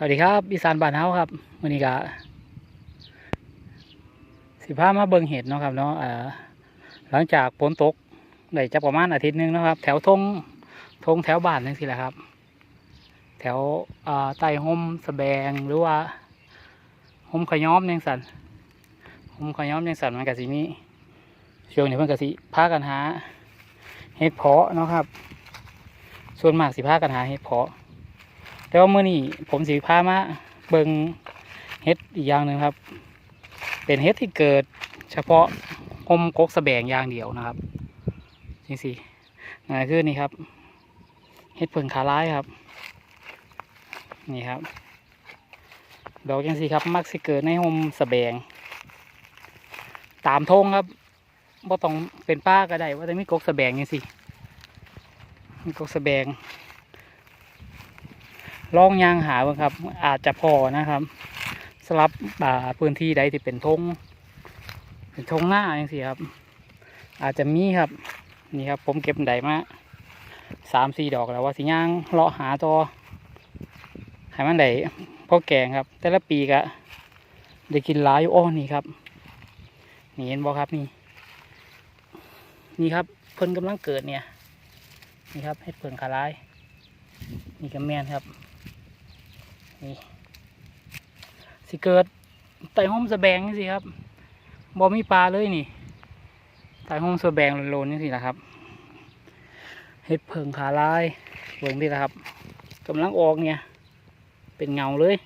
สวัสดีครับอีสานบ้านเฮาครับวันนี้ก็สิพามาเบิ่งเห็ดเนาะครับเนาะหลังจากฝนตกได้จะประมาณอาทิตย์หนึงนะครับ แถวทงทงแถวบ้านนั่นสิแหละครับ แถวใต้ห่มสะแบงหรือว่าห่มขย้อมยังสันห่มขย้อมยังสันมันก็สิมีช่วงนี้เพิ่นก็สิพากันหาเห็ดเพาะเนาะครับ ส่วนมากสิพากันหาเห็ดเพาะ แต่ว่ามื่อนี้ผมสิพามาเบิงเฮ็ดอีกอย่างหนึ่งครับ เป็นเฮ็ดที่เกิดเฉพาะหมกกสะแบงอย่างเดียวนะครับนี่สินั่นคือนี่ครับเฮ็ดเพิงขาร้ายครับ นี่ครับ ดอกยังสิครับ มักสิเกิดในหมสะแบง ตามทงครับบ่ต้องเป็นป้าก็ได้ว่าแต่มีกกสะแบงยังสิมีกกสะแบง ลองยางหาบ้างครับ อาจจะพอนะครับสลับป่าพื้นที่ใดที่เป็นทงเป็นทงหน้าอย่างสิครับ อาจจะมีครับนี่ครับ ผมเก็บไดมาสามสี่ดอกแล้วว่าสิย่างเลาะหาตัวให้มันได้พอแกงครับ แต่ละปีก็ได้กินหลายอยู่อ้อนี่ครับนี่เห็นบ่ครับนี่ นี่ครับเพิ่นกำลังเกิดเนี่ย นี่ครับเห็ดเพิ่งขาลาย นี่ก็แม่นครับ นี่สิเกิดไต่ห้อมสแบงนี่สิครับบ่มีปลาเลยนี่ไต่ห้อมสแบงโลนๆนี่สินะครับเห็ดเพิงขาลายเบิ่งดิละครับกำลังออกเนี่ย เป็นเงาเลย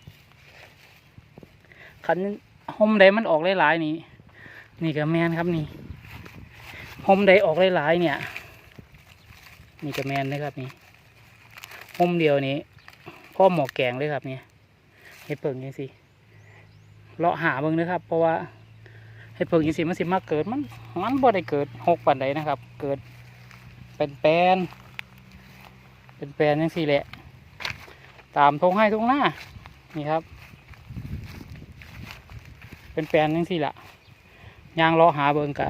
คันห้อมใดมันออกหลายๆนี่นี่ก็แมนครับนี่ห้อมใดออกหลายๆเนี่ยนี่ก็แมนนะครับนี่ห่มเดียวนี้ พ่อหมอแกงเลยครับเนี่ยเห็ดเพิงยังสิเลาะหาเบิ่งนะครับ เพราะว่าเห็ดเพิงยังสิมันสิมาเกิดมันมันบ่ได้เกิดหกปันใดนะครับ เกิดเป็นแปลนเป็นแปลนยังสิแหละ ตามทงให้ทงหน้านี่ครับ เป็นแปลนยังสิละยางเลาะหาเบิ่งกะ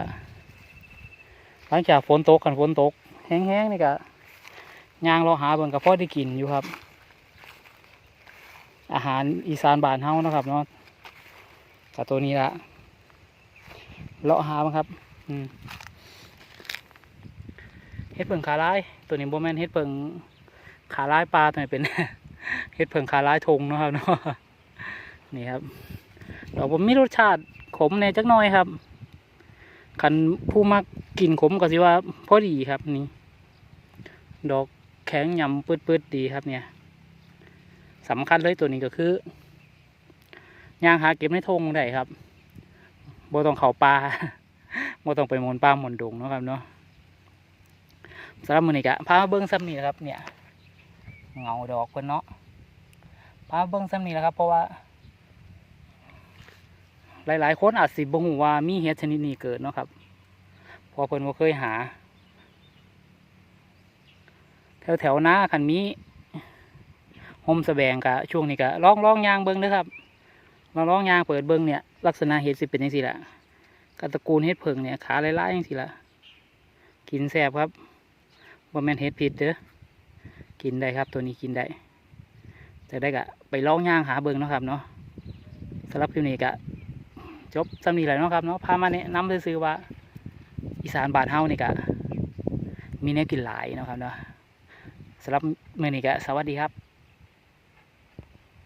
หลังจากฝนตกกันฝนตก แห้งๆนี่กะยางเราะหาเบิ่งกับพ่อได้กินอยู่ครับ อาหารอีสานบ้านเฮานะครับเนาะกับตัวนี้ละเลาะหาบ้างครับเฮ็ดเพิงขาลาย ตัวนี้โบแมนเฮ็ดเพิงขาลายปลาตัวนี้เป็นเฮ็ดเพิงขาลายทงนะครับเนาะนี่ครับเราผมมีรสชาติขมแน่จักน่อยครับคันผู้มักกินขมก็สิว่าพอดีครับนี่ ดอกแข็งยำปืดๆดีครับเนี่ย สำคัญเลยตัวนี้ก็คือย่างหาเก็บในทงได้ครับโบต้องเข้าป่าโบต้องไปหมุนป่าหมุนดงเนาะครับเนาะสำหรับมือนี้ก็พามาเบิ่งซ้ำนี่แหละครับ เนี่ยเงาดอกเพิ่นเนาะพามาเบิ่งซ้ำนี่แหละครับ เพราะว่า หลายๆ คนอาจสิบ่ฮู้ว่ามีเห็ดชนิดนี้เกิดเนาะครับพอเพิ่นบ่เคยหา แถวแถวๆหน้าคันมี หมสแบงกะช่วงนี้กะลองลองยางเบิ้งเด้อครับลองลองยางเปิดเบิ้งเนี่ยลักษณะเห็ดสิเป็นยังสิละกะตระกูลเห็ดเพิงเนี่ยขาลายๆยังสิละกินแซ่บครับบ่แม่นเห็ดผิดเด้อกินได้ครับตัวนี้กินได้แต่ได้กะไปลองยางหาเบิ้งเนาะครับเนาะสำหรับคลิปนี้กะจบสำนีแหละเนาะครับเนาะพามาแนะนำซื้อว่า อีสานบานเฮานี่กะมีแนวกินหลายนะครับเนาะสำหรับเมือนี้ก็สวัสดีครับ